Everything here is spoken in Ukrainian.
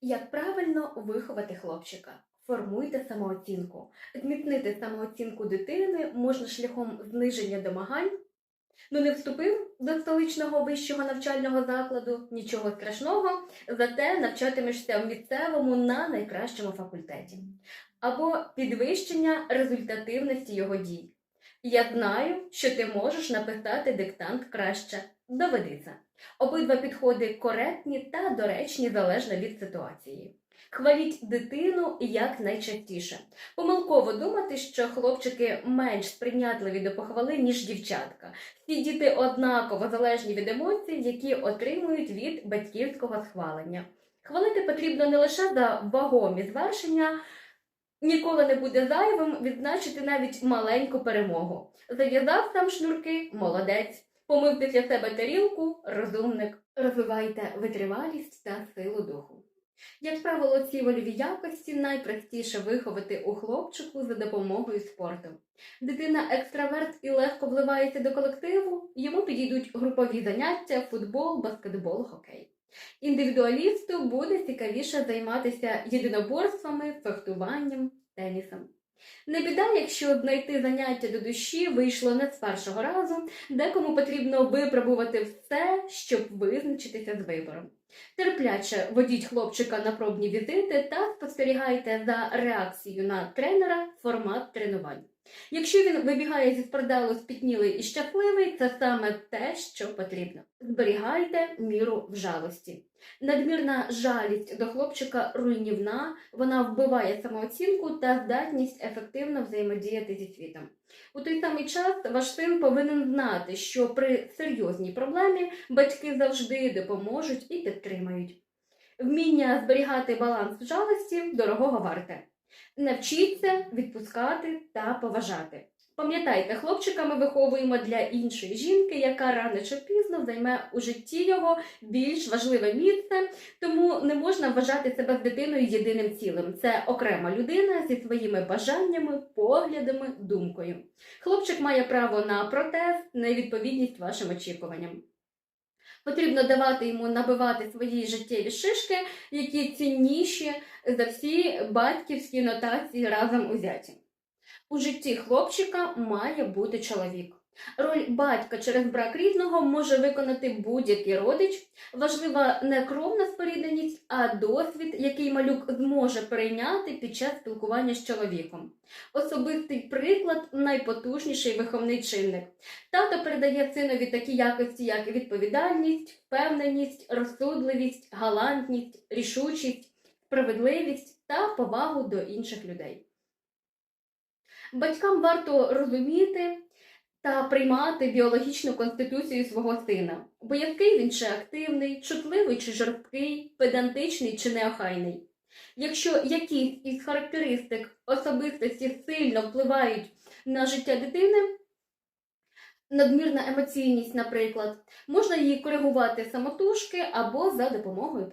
Як правильно виховати хлопчика? Формуйте самооцінку. Зміцнити самооцінку дитини можна шляхом зниження домагань. Ну, не вступив до столичного вищого навчального закладу, нічого страшного, зате навчатимешся в місцевому на найкращому факультеті. Або підвищення результативності його дій. Я знаю, що ти можеш написати диктант краще. Доведися. Обидва підходи коректні та доречні залежно від ситуації. Хваліть дитину якнайчастіше. Помилково думати, що хлопчики менш сприйнятливі до похвали, ніж дівчатка. Всі діти однаково залежні від емоцій, які отримують від батьківського схвалення. Хвалити потрібно не лише за вагомі звершення, ніколи не буде зайвим відзначити навіть маленьку перемогу. Зав'язав сам шнурки молодець. Помив після себе тарілку розумник. Розвивайте витривалість та силу духу. Як правило, ці вольові якості найпростіше виховати у хлопчику за допомогою спорту. Дитина екстраверт і легко вливається до колективу, йому підійдуть групові заняття, футбол, баскетбол, хокей. Індивідуалісту буде цікавіше займатися єдиноборствами, фехтуванням, тенісом. Не біда, якщо знайти заняття до душі вийшло не з першого разу, декому потрібно випробувати все, щоб визначитися з вибором. Терпляче водіть хлопчика на пробні візити та спостерігайте за реакцією на тренера формат тренувань. Якщо він вибігає зі спортзалу спітнілий і щасливий, це саме те, що потрібно. Зберігайте міру в жалості. Надмірна жалість до хлопчика руйнівна, вона вбиває самооцінку та здатність ефективно взаємодіяти зі світом. У той самий час ваш син повинен знати, що при серйозній проблемі батьки завжди допоможуть і підтримають. Вміння зберігати баланс в жалості дорогого варте. Навчіться відпускати та поважати. Пам'ятайте, хлопчика ми виховуємо для іншої жінки, яка рано чи пізно займе у житті його більш важливе місце, тому не можна вважати себе з дитиною єдиним цілим. Це окрема людина зі своїми бажаннями, поглядами, думкою. Хлопчик має право на протест, на відповідність вашим очікуванням. Потрібно давати йому набивати свої життєві шишки, які цінніші за всі батьківські нотації разом узяті. У житті хлопчика має бути чоловік. Роль батька через брак рідного може виконати будь-який родич. Важлива не кровна спорідненість, а досвід, який малюк зможе перейняти під час спілкування з чоловіком. Особистий приклад найпотужніший виховний чинник. Тато передає синові такі якості, як відповідальність, впевненість, розсудливість, галантність, рішучість, справедливість та повагу до інших людей. Батькам варто розуміти та приймати біологічну конституцію свого сина. Боязкий він чи активний, чутливий чи жорсткий, педантичний чи неохайний. Якщо якісь із характеристик особистості сильно впливають на життя дитини, надмірна емоційність, наприклад, можна її коригувати самотужки або за допомогою